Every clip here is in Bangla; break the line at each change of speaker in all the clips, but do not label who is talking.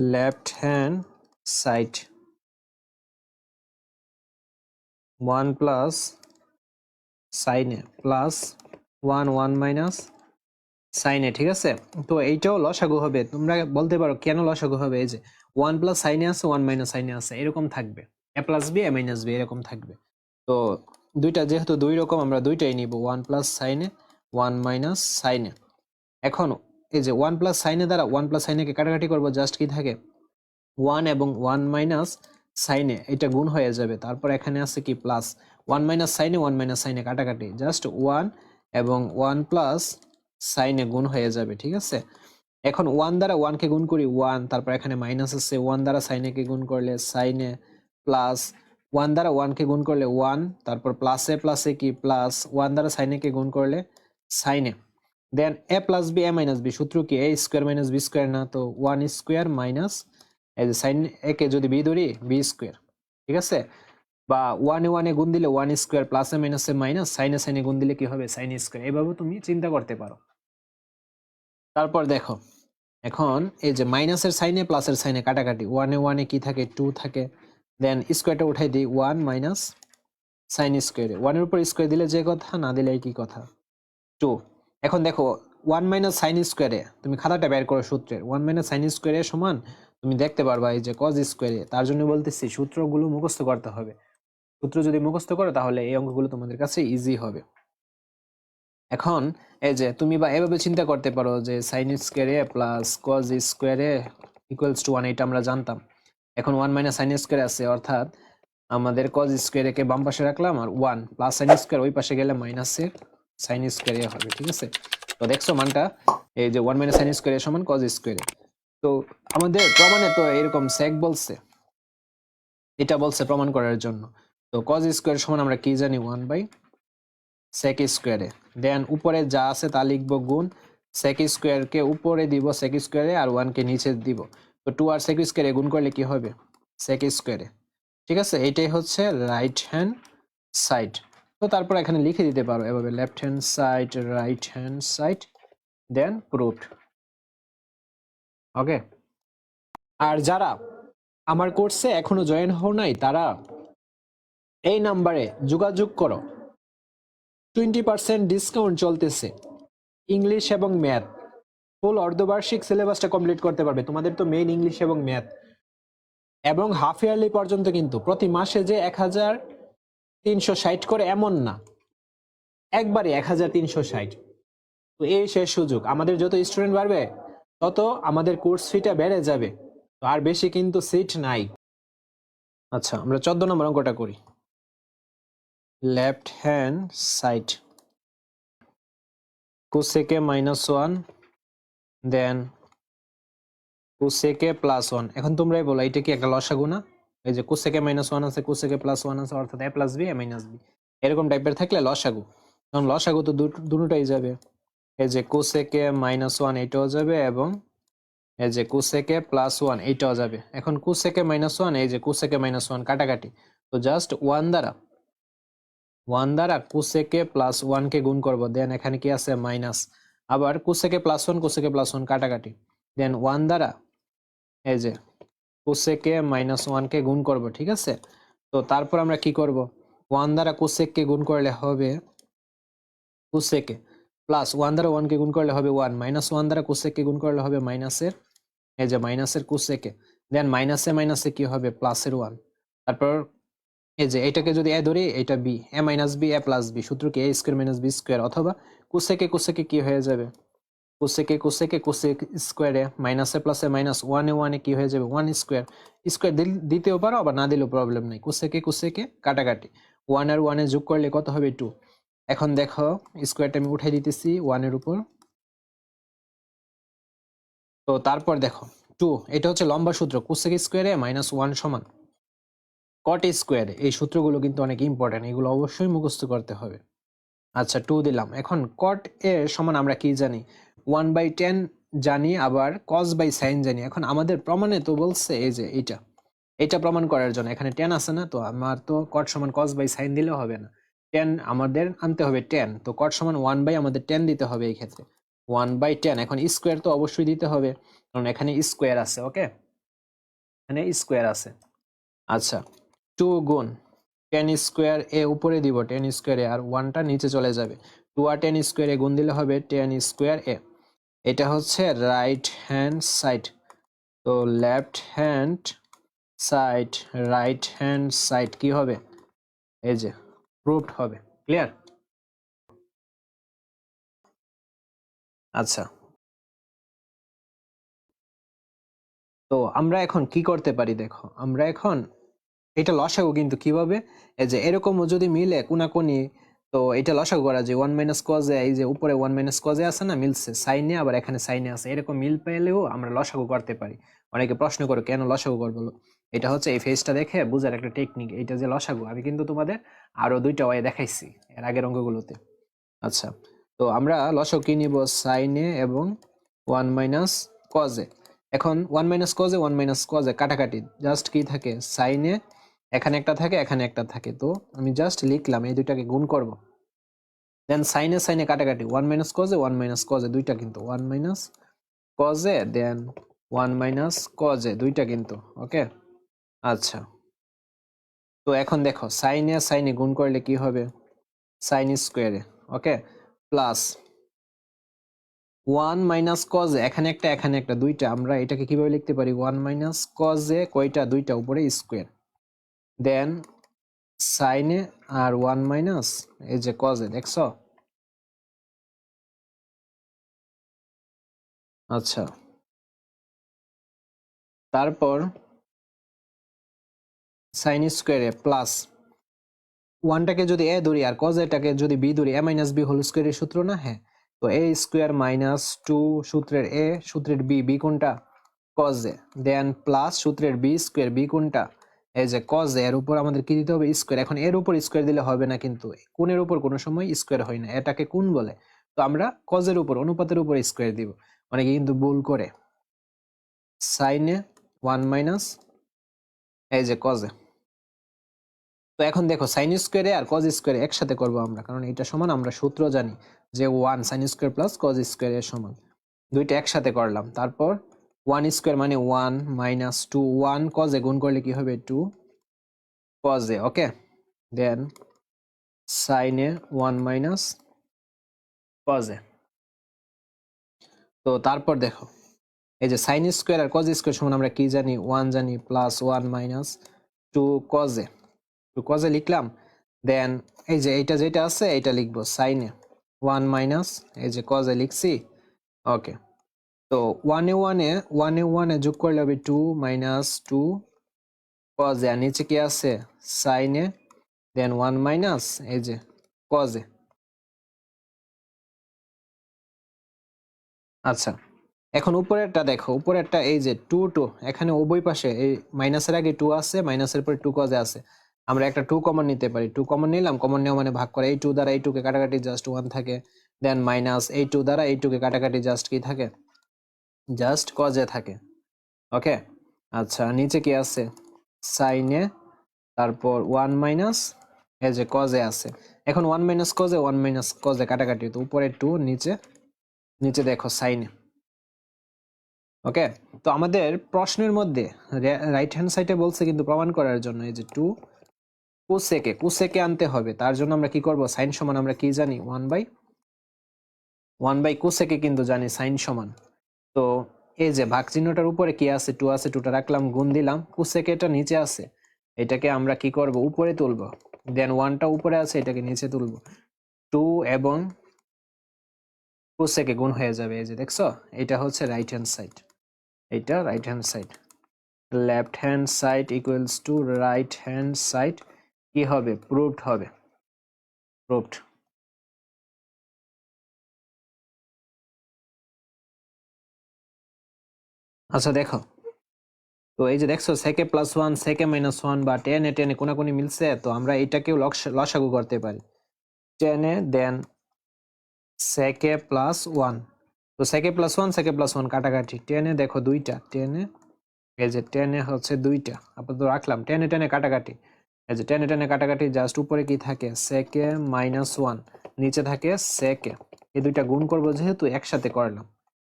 left hand side. 1 plus plus 1 1 minus sin a ঠিক আছে? তো এইটাও লসাগু হবে। তোমরা বলতে পারো কেন লসাগু হবে? এই যে 1 প্লাস সাইনে আছে 1 মাইনাস সাইনে আছে, এরকম থাকবে। A plus B a minus B এরকম থাকবে। তো দুইটা, যেহেতু দুই রকম, আমরা দুইটাই নিব। 1 প্লাস সাইনে 1 মাইনাস সাইনে এখন এই যে ওয়ান প্লাস সাইনে দ্বারা ওয়ান প্লাস সাইনেকে কাটাকাটি করব জাস্ট কি থাকে? ওয়ান এবং ওয়ান মাইনাস সাইনে এটা গুণ হয়ে যাবে। তারপর এখানে আছে কি প্লাস ওয়ান মাইনাস সাইনে ওয়ান মাইনাস সাইনে কাটাকাটি। জাস্ট 1 এবং ওয়ান প্লাস সাইনে গুণ হয়ে যাবে, ঠিক আছে? এখন ওয়ান দ্বারা ওয়ানকে গুণ করি ওয়ান তারপর এখানে মাইনাস আছে ওয়ান দ্বারা সাইনে কে গুণ করলে সাইনে প্লাস ওয়ান দ্বারা ওয়ানকে গুণ করলে 1 তারপর প্লাসে প্লাসে কি প্লাস ওয়ান দ্বারা সাইনে কে গুণ করলে sine A then A plus B A minus B সূত্র কি? A square minus B square না, তো ওয়ান স্কোয়ার মাইনাস এই যে সাইন এ কে যদি বি ধরি বি স্কোয়ার ঠিক আছে? বা ওয়ানে ওয়ানে গুণ দিলে ওয়ান স্কোয়ার প্লাসে মাইনাসে মাইনাস সাইনে সাইনে গুণ দিলে কি হবে? সাইন স্কোয়ার এইভাবে তুমি চিন্তা করতে পারো। তারপর দেখো, এখন এই যে মাইনাসের সাইনে প্লাসের সাইনে কাটাকাটি ওয়ানে ওয়ানে কি থাকে? টু থাকে। দেন স্কোয়ারটা উঠাই দিই ওয়ান মাইনাস সাইন স্কোয়ারে ওয়ানের উপর স্কোয়ার দিলে যে কথা, না দিলে কি কথা। টু এখন দেখো ওয়ান মাইনাস সাইন স্কোয়ারে তুমি খাতাটা বের করো সূত্রের। ওয়ান মাইনাস সাইন স্কোয়ারে সমান তুমি দেখতে পারবা এই যে কজ স্কোয়ারে তার জন্য বলতেছি সূত্রগুলো মুখস্থ করতে হবে। সূত্র যদি মুখস্থ করো তাহলে এই অঙ্কগুলো তোমাদের কাছে ইজি হবে। এখন এই যে তুমি বা এভাবে চিন্তা করতে পারো যে sine square A plus cos square A equals to one এটা আমরা জানতাম। এখন ওয়ান মাইনাস সাইন স্কোয়ার আছে, অর্থাৎ আমাদের কজ স্কোয়ারে কে বাম পাশে রাখলাম আর ওয়ান প্লাস সাইন স্কোয়ার ওই পাশে গেলে মাইনাসের সাইন স্কোয়ারে হবে, ঠিক আছে? তো দেখছ মানটা? এই যে ওয়ান মাইনাস সাইন স্কোয়ারে সমান কজ স্কোয়ারে তো আমাদের প্রমাণে তো এরকম সেক বলছে। এটা বলছে প্রমাণ করার জন্য। তো কজ স্কোয়ার সমান আমরা কি জানি? ওয়ান বাই সেক স্কোয়ারে দেন উপরে যা আছে তা লিখব গুণ সেক স্কোয়ারকে উপরে দিব সেক স্কোয়ারে আর ওয়ানকে নিচে দিব। তো টু আর সেক স্কোয়ারে গুণ করলে কি হবে? সেক স্কোয়ারে ঠিক আছে? এইটাই হচ্ছে রাইট হ্যান্ড সাইড তো তারপর এখানে লিখে দিতে পারো এভাবে left hand side right hand side then proved okay আর যারা আমার কোর্সে এখনও জয়েন হও নাই, তারা এই নাম্বারে যোগাযোগ করো। টোয়েন্টি পার্সেন্ট ডিসকাউন্ট চলতেছে। ইংলিশ এবং ম্যাথ ফুল অর্ধবার্ষিক সিলেবাসটা কমপ্লিট করতে পারবে। তোমাদের তো মেইন ইংলিশ এবং ম্যাথ এবং হাফ ইয়ারলি পর্যন্ত কিন্তু প্রতি মাসে যে এক হাজার তিনশো ষাট করে এমন না। একবারে এক হাজার তিনশো ষাট। তো এই শেষ সুযোগ। আমাদের যত স্টুডেন্ট বাড়বে, তত আমাদের কোর্স ফিটা বেড়ে যাবে। তো আর বেশি কিন্তু সিট নাই। আচ্ছা আমরা চোদ্দ নম্বর অঙ্কটা করি। Left hand side cosec A minus one then cosec A plus one এখন তোমরাই বলো এটা কি একটা লসাগু না? এই যে কোসেকে মাইনাস ওয়ান আছে কোসেকে প্লাস ওয়ান আছে, অর্থাৎ A plus B A minus B এরকম টাইপের থাকলে লসাগু। তখন লসাগু তো দুটোটাই যাবে। এই যে কোসেকে মাইনাস ওয়ান এইটাও যাবে এবং এই যে কোসেকে প্লাস ওয়ান এইটাও যাবে। এখন কোসেকে মাইনাস ওয়ান এই যে কোসেকে মাইনাস ওয়ান কাটাকাটি। তো জাস্ট ওয়ান দ্বারা ওয়ান দ্বারা কোসেকে প্লাস ওয়ানকে গুণ করব। দেন এখানে কি আছে? মাইনাস আবার cosec A plus one cosec A plus one কাটাকাটি। দেন ওয়ান দ্বারা, এই যে কোসেকে মাইনাস ওয়ানকে গুণ করব, ঠিক আছে? তো তারপর আমরা কি করব? ওয়ান দ্বারা কোসেককে গুণ করলে হবে কোসেকে প্লাস ওয়ান দ্বারা ওয়ানকে গুণ করলে হবে ওয়ান মাইনাস ওয়ান দ্বারা কোসেককে গুণ করলে হবে মাইনাসের এই যে মাইনাসের কোসেকে দেন মাইনাসে মাইনাসে কি হবে? প্লাসের ওয়ান তারপর এই যে এটাকে যদি এ ধরি এটা B A minus B A plus B সূত্র কি? A square minus B square অথবা কোসেকে কোসেকে কি হয়ে যাবে? কোসেকে কোসেকে কোসেক স্কোয়ারে মাইনাসে প্লাসে মাইনাস ওয়ানে ওয়ানে কি হয়ে যাবে? ওয়ান স্কোয়ার স্কোয়ার দিতেও পারো, আবার না দিলেও প্রবলেম নেই। কোসেকে কোসেকে কাটাকাটি। ওয়ান আর ওয়ানে যোগ করলে কত হবে? টু এখন দেখো স্কোয়ারটা আমি উঠাই দিতেছি ওয়ানের উপর। তো তারপর দেখো টু এটা হচ্ছে লম্বা সূত্র। কোসেক স্কোয়ারে মাইনাস ওয়ান সমান। কট স্কোয়ারে এই সূত্রগুলো কিন্তু অনেক ইম্পর্টেন্ট এগুলো অবশ্যই মুখস্থ করতে হবে। আচ্ছা টু দিলাম। এখন কট এর সমান আমরা কি জানি? ওয়ান বাই টেন জানি আবার কস বাই সাইন জানি এখন আমাদের প্রমাণে তো বলছে এই যে এইটা। এটা প্রমাণ করার জন্য। এখানে টেন আছে না, তো আমার তো কট সমান কস বাই সাইন দিলেও হবে না। টেন আমাদের আনতে হবে টেন তো কট সমান ওয়ান বাই আমাদের টেন দিতে হবে এই ক্ষেত্রে। ওয়ান বাই টেন এখন স্কোয়ার তো অবশ্যই দিতে হবে। কারণ এখানে স্কোয়ার আছে ওকে এখানে স্কোয়ার আছে। আচ্ছা টু গুণ টেন স্কোয়ার এ উপরে দিব। টেন স্কোয়ার আর ওয়ানটা নিচে চলে যাবে। টু আর টেন স্কোয়ার গুণ দিলে হবে টেন স্কোয়ার এ। এটা হচ্ছে রাইট হ্যান্ড সাইড তো left hand side right hand side কি হবে? এই যে প্রুভড হবে ক্লিয়ার আচ্ছা। তো আমরা এখন কি করতে পারি দেখো, আমরা এখন এটা লসাগু কিন্তু কীভাবে? এই যে এরকম যদি মিলে কোনাকুনি তো এটা লসাগু করা যে ওয়ান মাইনাস কজে এই যে উপরে ওয়ান মাইনাস কজে আছে না, মিলছে। সাইনে আবার এখানে সাইনে আছে। এরকম মিল পেলেও আমরা লসাগু করতে পারি। অনেকে প্রশ্ন করো, কেন লসাগু করব? এটা হচ্ছে এই ফেজটা দেখে বুঝার একটা টেকনিক এটা যে লসাগু, আমি কিন্তু তোমাদের আরও দুইটা ওয়ে দেখাইছি এর আগের অঙ্কগুলোতে আচ্ছা তো আমরা লসাগু কি নিব? সাইনে এবং ওয়ান মাইনাস কজে এখন one minus cos A one minus cos A কাটাকাটি। জাস্ট কি থাকে? সাইনে এখানে একটা থাকে, এখানে একটা থাকে। তো আমি জাস্ট লিখলাম, এই দুইটাকে গুণ করব। Then sine A sine A কাটাকাটি one minus cos A one minus cos A দুইটা কিন্তু। One minus cos A then one minus cos A দুইটা কিন্তু ওকে আচ্ছা। তো এখন দেখো সাইনে সাইনে গুণ করলে কি হবে? Sine square A okay plus one minus cos A এখানে একটা এখানে একটা, দুইটা। আমরা এটাকে কীভাবে লিখতে পারি? ওয়ান মাইনাস কজে কয়টা? দুইটা উপরে স্কোয়ার দেন সাইনে আর ওয়ান মাইনাস এই যে কজে দেখছ? আচ্ছা। তারপর সাইন স্কোয়ারে প্লাস ওয়ানটাকে যদি এ ধরি আর কজ এটাকে যদি বি ধরি এ মাইনাস বি হোল স্কোয়ারের সূত্র না? হ্যাঁ। তো এ স্কোয়ার মাইনাস টু সূত্রের এ সূত্রের বি বি কোনটা? Cos A. দেন প্লাস সূত্রের বি স্কোয়ার বি কোনটা? এই যে কজ এর উপর আমাদের কি দিতে হবে? স্কোয়ার এখন এর উপর স্কোয়ার দিলে হবে না কিন্তু কোণের উপর কোনো সময় স্কোয়ার হয় না। এটাকে কোন বলে। তো আমরা কজের উপর, অনুপাতের উপর স্কোয়ার দিব। অনেকে কিন্তু ভুল করে। সাইনে ওয়ান মাইনাস এই যে কজে তো এখন দেখো সাইন স্কোয়ারে আর কজ স্কোয়ারে একসাথে করব আমরা, কারণ এটা সমান, আমরা সূত্র জানি যে one sine square plus cos square এর সমান। দুইটা একসাথে করলাম। তারপর ওয়ান স্কোয়ার মানে one minus two one cos A গুণ করলে কি হবে? টু কজে ওকে দেন সাইনে ওয়ান মাইনাস কজে তো তারপর দেখো, এই যে সাইন স্কোয়ার আর কজ স্কোয়ার সমান আমরা কি জানি? ওয়ান জানি plus one minus two cos A two cos A লিখলাম দেন এই যে এইটা যেটা আছে, এইটা লিখব সাইনে ওয়ান মাইনাস এই যে কজে লিখছি ওকে তো ওয়ানে ওয়ানে ওয়ানে ওয়ানে যোগ করলে হবে two minus two cos A আর নিচে কি আছে? সাইনে দেন ওয়ান মাইনাস এই যে কজে আচ্ছা এখন উপরেরটা দেখো, উপরেরটা এই যে টু টু এখানে উভয় পাশে এই মাইনাসের আগে টু আছে মাইনাসের পরে টু কজে আছে। আমরা একটা টু কমন নিতে পারি টু কমন নিলাম কমন নেওয়া মানে ভাগ করে, এই টু দ্বারা এই টুকে কাটাকাটি জাস্ট ওয়ান থাকে দেন মাইনাস এই টু দ্বারা এই টুকে কাটাকাটি জাস্ট কি থাকে? জাস্ট কজে থাকে। ওকে? আচ্ছা নিচে কি আছে? সাইনে তারপর ওয়ান মাইনাস এই যে কজে আছে। এখন one minus cos A one minus cos A কাটাকাটি, তো উপরে টু নিচে নিচে দেখো সাইনে ওকে? তো আমাদের প্রশ্নের মধ্যে রাইট হ্যান্ড সাইডে বলছে কিন্তু প্রমাণ করার জন্য এই যে টু কুসেকে কুসেকে আনতে হবে। তার জন্য আমরা কি করব? সাইন সমান আমরা কি জানি? One by one by cosec A কিন্তু জানি সাইন সমান। তো এই যে ভাগ চিহ্নটার উপরে কি আছে, টু আছে, টুটা রাখলাম, গুণ দিলাম কুসেকে এটা নিচে আছে। এটাকে আমরা কি করব? উপরে তুলব। দেন ওয়ানটা উপরে আছে, এটাকে নিচে তুলব। টু এবং কুসেকে গুণ হয়ে যাবে, এই যে দেখছ? এটা হচ্ছে রাইট হ্যান্ড সাইড এটা right hand side left hand side equals to right hand side কি হবে? প্রুভড হবে। প্রুভড আচ্ছা দেখো। তো এই যে দেখছ sec A plus one sec A minus one বা টেনে টেনে কোনাকুনি মিলছে, তো আমরা এটাকেও লস- লসাগু করতে পারি। টেনে দেন সেকে প্লাস ওয়ান তো sec A plus one sec A plus one কাটাকাটি। টেনে দেখো দুইটা। টেনে এই যে টেনে হচ্ছে দুইটা। আপাতত রাখলাম। টেনে টেনে কাটাকাটি। এই যে টেনে টেনে কাটাকাটি জাস্ট উপরে কি থাকে? সেকে মাইনাস ওয়ান নিচে থাকে সেকে এই দুইটা গুণ করব যেহেতু একসাথে করলাম।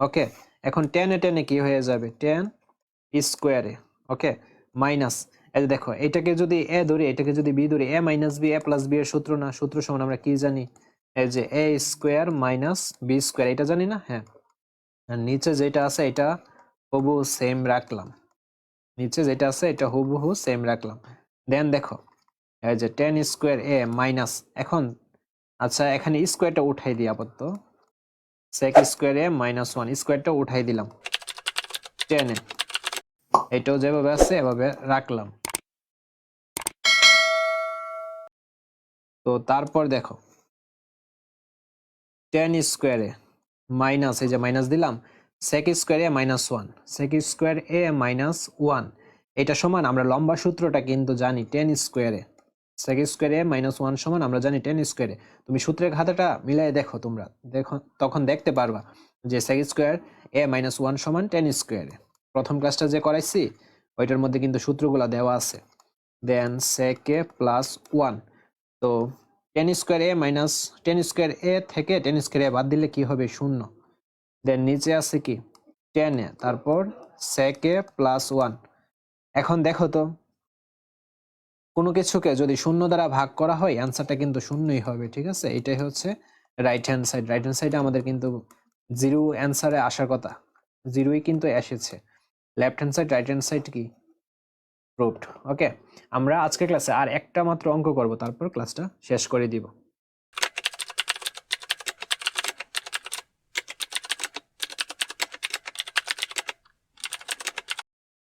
ওকে এখন টেনে টেনে কি হয়ে যাবে? টেন স্কোয়ারে ওকে মাইনাস এই দেখো, এটাকে যদি এ ধরি, এটাকে যদি বি ধরি A minus B A plus B এর সূত্র না, সূত্র সমান আমরা কি জানি? এই যে A square minus B square এটা জানি না? হ্যাঁ। আর নিচে যেটা আছে, এটা হুবহু সেম রাখলাম। নিচে যেটা আছে, এটা হুবহু সেম রাখলাম। দেন দেখো, এই যে টেন স্কোয়ার এ মাইনাস এখন আচ্ছা এখানে স্কোয়ারটা উঠাই দিই আপাতত। সেক স্কোয়ার মাইনাস ওয়ান স্কোয়ারটা উঠাই দিলাম। টেনে এটাও যেভাবে আছে, এভাবে রাখলাম। তো তারপর দেখো টেন স্কোয়ারে মাইনাস এই যে মাইনাস দিলাম sec square minus one sec square A minus one এটা সমান, আমরা লম্বা সূত্রটা কিন্তু জানি টেন স্কোয়ারে সেক স্কোয়ার মাইনাস ওয়ান সমান, আমরা জানি টেন স্কোয়ারে তুমি সূত্রের খাতাটা মিলাই দেখো তোমরা। দেখো, তখন দেখতে পারবা যে sec square A minus one সমান টেন স্কোয়ারে প্রথম ক্লাসটা যে করাইছি, ওইটার মধ্যে কিন্তু সূত্রগুলো দেওয়া আছে। Then sec A plus one তো tan square A minus tan square A থেকে টেন স্কোয়ার এ বাদ দিলে কি হবে? শূন্য। দেন নিচে আছে কি? Tan A. তারপর সেক এ প্লাস ওয়ান এখন দেখো তো কোনো কিছুকে যদি শূন্য দ্বারা ভাগ করা হয় অ্যান্সারটা কিন্তু শূন্যই হবে, ঠিক আছে? এটাই হচ্ছে right hand side right hand সাইডে আমাদের কিন্তু জিরো অ্যান্সারে আসার কথা। জিরোই কিন্তু এসেছে। Left hand side right hand side কি? প্রুভড ওকে আমরা আজকে ক্লাসে আর একটা মাত্র অঙ্ক করব, তারপর ক্লাসটা শেষ করে দিব।